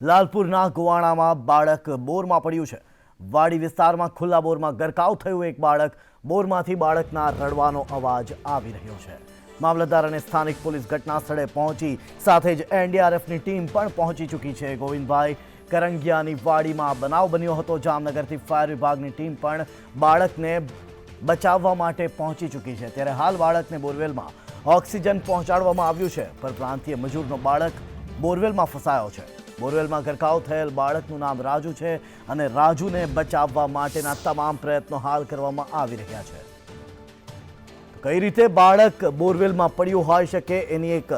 લાલપુરના ગોવાણામાં બાળક બોરમાં પડ્યું છે. વાડી વિસ્તારમાં ખુલ્લા બોરમાં ગરકાવ થયું. એક બાળક બોરમાંથી બાળકના રડવાનો અવાજ આવી રહ્યો છે. મામલતદાર અને સ્થાનિક પોલીસ ઘટના સ્થળે પહોંચી સાથે જ એનડીઆરએફની ટીમ પણ પહોંચી ચૂકી છે. ગોવિંદભાઈ કરંગિયાની વાડીમાં બનાવ બન્યો હતો. જામનગરથી ફાયર વિભાગની ટીમ પણ બાળકને બચાવવા માટે પહોંચી ચૂકી છે. ત્યારે હાલ બાળકને બોરવેલમાં ઓક્સિજન પહોંચાડવામાં આવ્યું છે. પર પ્રાંતીય મજૂરનો બાળક બોરવેલમાં ફસાયો છે. બોરવેલમાં ગરકાવ થયેલ બાળકનું નામ રાજુ છે અને રાજુને બચાવવા માટેના તમામ પ્રયત્નો હાલ કરવામાં આવી રહ્યા છે. કઈ રીતે બાળક બોરવેલમાં પડ્યું હોઈ શકે એની એક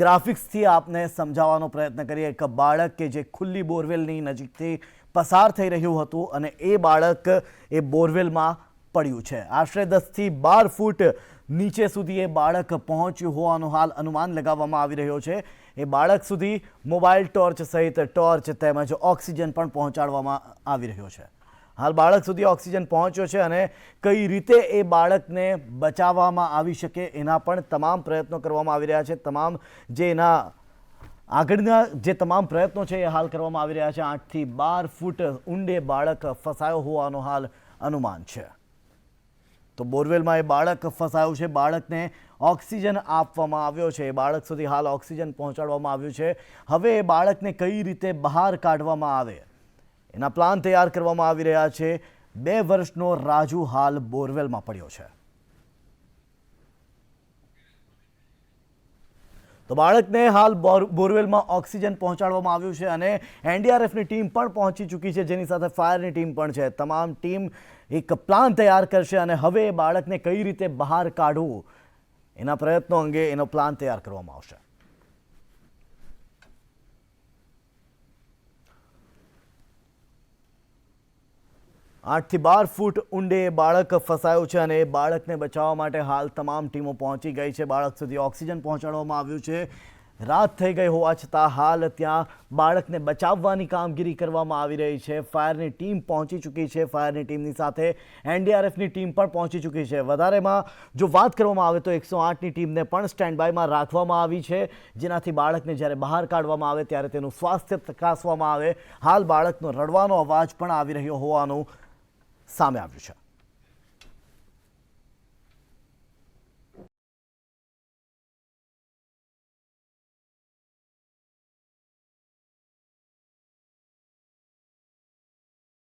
ગ્રાફિક્સથી આપને સમજાવવાનો પ્રયત્ન કરીએ. એક બાળક કે જે ખુલ્લી બોરવેલની નજીકથી પસાર થઈ રહ્યું હતું અને એ બાળક એ બોરવેલમાં પડ્યું છે. આશરે દસથી બાર ફૂટ નીચે સુધી એ બાળક પહોંચ્યું હોવાનું હાલ અનુમાન લગાવવામાં આવી રહ્યો છે. એ બાળક સુધી મોબાઈલ ટોર્ચ સહિત ટોર્ચ તેમજ ઓક્સિજન પણ પહોંચાડવામાં આવી રહ્યો છે. હાલ બાળક સુધી ઓક્સિજન પહોંચ્યો છે અને કઈ રીતે એ બાળકને બચાવવામાં આવી શકે એના પણ તમામ પ્રયત્નો કરવામાં આવી રહ્યા છે. તમામ જે એના આગળના જે તમામ પ્રયત્નો છે એ હાલ કરવામાં આવી રહ્યા છે. આઠથી બાર ફૂટ ઊંડે બાળક ફસાયો હોવાનો હાલ અનુમાન છે. તો બોરવેલમાં એ બાળક ફસાયું છે. બાળકને ઓક્સિજન આપવામાં આવ્યો છે. એ બાળક સુધી હાલ ઓક્સિજન પહોંચાડવામાં આવ્યું છે. હવે એ બાળકને કઈ રીતે બહાર કાઢવામાં આવે? એના પ્લાન તૈયાર કરવામાં આવી રહ્યા છે. બે વર્ષનો રાજુ હાલ બોરવેલમાં પડ્યો છે. તો બાળકને હાલ બોર- બોરવેલમાં ઓક્સિજન પહોંચાડવામાં આવ્યું છે અને એનડીઆરએફની ટીમ પણ પહોંચી ચૂકી છે, જેની સાથે ફાયરની ટીમ પણ છે. તમામ ટીમ એક પ્લાન તૈયાર કરશે અને હવે બાળકને કઈ રીતે બહાર કાઢવું, એના પ્રયત્નો અંગે એનો પ્લાન તૈયાર કરવામાં આવશે. આઠથી બાર ફૂટ ઊંડે બાળક ફસાયું છે અને બાળકને બચાવવા માટે હાલ તમામ ટીમો પહોંચી ગઈ છે. બાળક સુધી ઓક્સિજન પહોંચાડવામાં આવ્યું છે. રાત થઈ ગઈ હોવા છતાં હાલ ત્યાં બાળકને બચાવવાની કામગીરી કરવામાં આવી રહી છે. ફાયરની ટીમ પહોંચી ચૂકી છે. ફાયરની ટીમની સાથે એનડીઆરએફની ટીમ પણ પહોંચી ચૂકી છે. વધારેમાં જો વાત કરવામાં આવે તો એકસો આઠની ટીમને પણ સ્ટેન્ડ બાયમાં રાખવામાં આવી છે. જેનાથી બાળકને જ્યારે બહાર કાઢવામાં આવે ત્યારે તેનું સ્વાસ્થ્ય તકાસવામાં આવે. હાલ બાળકનો રડવાનો અવાજ પણ આવી રહ્યો હોવાનું સામે આવ્યું છે.